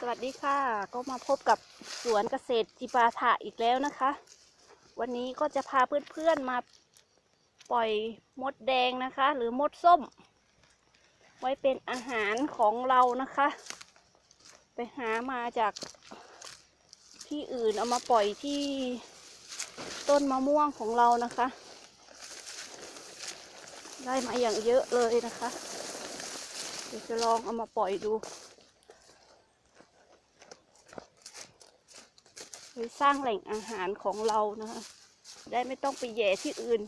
สวัสดีค่ะ ก็มาพบกับสวนเกษตรจิปาถะอีกแล้วนะคะ วันนี้ก็จะพาเพื่อนๆมาปล่อยมดแดงนะคะ หรือมดส้ม ไว้เป็นอาหารของเรานะคะ ไปหามาจากที่อื่นเอามาปล่อยที่ต้นมะม่วงของเรานะคะ ได้มาอย่างเยอะเลยนะคะ เดี๋ยวจะลองเอามาปล่อยดู สร้างแหล่งอาหารของเรานะคะ ได้ไม่ต้องไปแย่ที่อื่น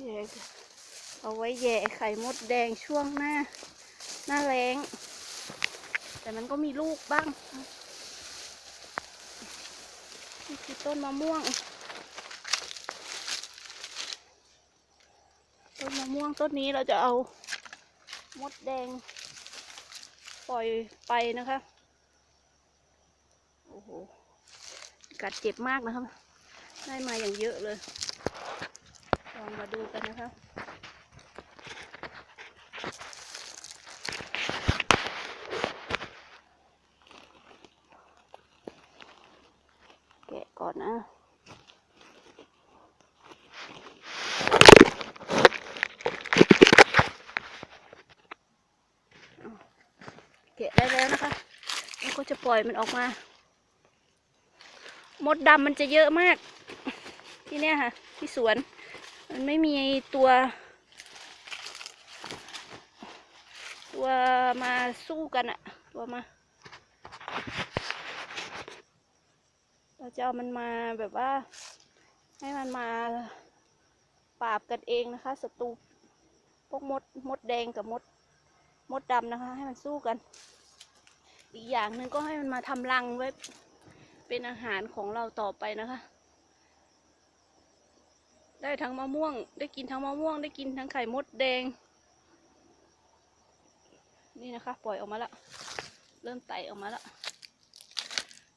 แย่เอาไว้แย่ไข่มดแดงช่วงหน้า หน้าแรงแต่มันก็มีลูกบ้างนี่คือต้นมะม่วง ต้นมะม่วงต้นนี้เราจะเอามดแดง ปล่อยไปนะคะ โอ้โห กัดเจ็บมากนะครับ ได้มาอย่างเยอะเลย ลองมาดูกันนะคะแกะก่อนนะแกะได้แล้วนะคะ แล้วก็จะปล่อยมันออกมา มดดำมันจะเยอะมาก ที่เนี่ยค่ะ ที่สวน มันไม่มีตัว ตัวมาสู้กันอะตัวมา เราจะเอามันมาแบบว่า ให้มันมาปราบกันเองนะคะศัตรูพวกมดมดแดงกับมดมดดำนะคะ ให้มันสู้กัน อีกอย่างหนึ่งก็ให้มันมาทำรังไว้ เป็นอาหารของเราต่อไปนะคะ ได้ทั้งมะม่วง ได้กินทั้งมะม่วง ได้กินทั้งไข่มดแดง นี่นะคะ ปล่อยออกมาแล้ว เริ่มไต่ออกมาแล้ว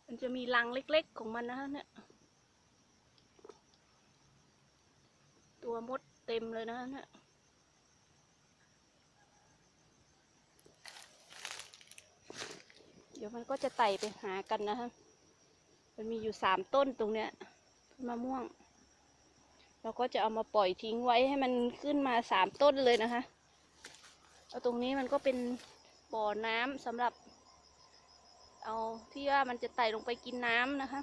มันจะมีรังเล็กๆของมันนะคะเนี่ย ตัวมดเต็มเลยนะคะเนี่ยเดี๋ยวมันก็จะไต่ไปหากันนะคะ มันมีอยู่สามต้นตรงเนี้ยต้นมะม่วง เราก็จะเอามาปล่อยทิ้งไว้ให้มันขึ้นมาสามต้นเลยนะคะเอาตรงนี้มันก็เป็นบ่อน้ำสำหรับ เอาที่ว่ามันจะไต่ลงไปกินน้ำนะคะ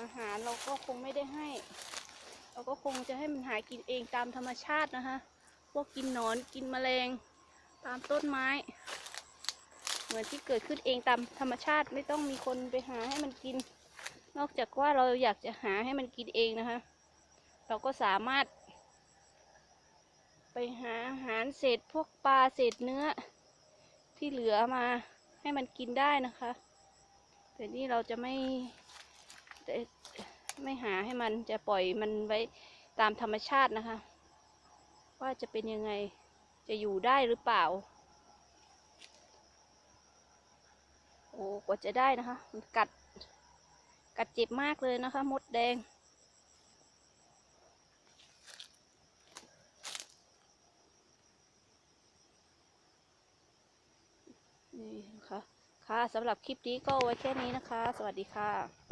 อาหารเราก็คงไม่ได้ให้ เราก็คงจะให้มันหากินเองตามธรรมชาตินะคะ พวกกินหนอนกินแมลงตามต้นไม้ เหมือนที่เกิดขึ้นเองตามธรรมชาติไม่ต้องมีคนไปหาให้มันกิน นอกจากว่าเราอยากจะหาให้มันกินเองนะคะ เราก็สามารถ ไปหาอาหารเศษพวกปลาเศษเนื้อ ที่เหลือมาให้มันกินได้นะคะ แต่นี่เราจะไม่ไม่หาให้มันจะปล่อยมันไว้ตามธรรมชาตินะคะ ว่าจะเป็นยังไงจะอยู่ได้หรือเปล่า โอ้กว่าจะได้นะคะ มันกัด กัดเจ็บมากเลยนะคะ มดแดง นี่นะคะค่ะสำหรับคลิปนี้ก็ไว้แค่นี้นะคะ สวัสดีค่ะ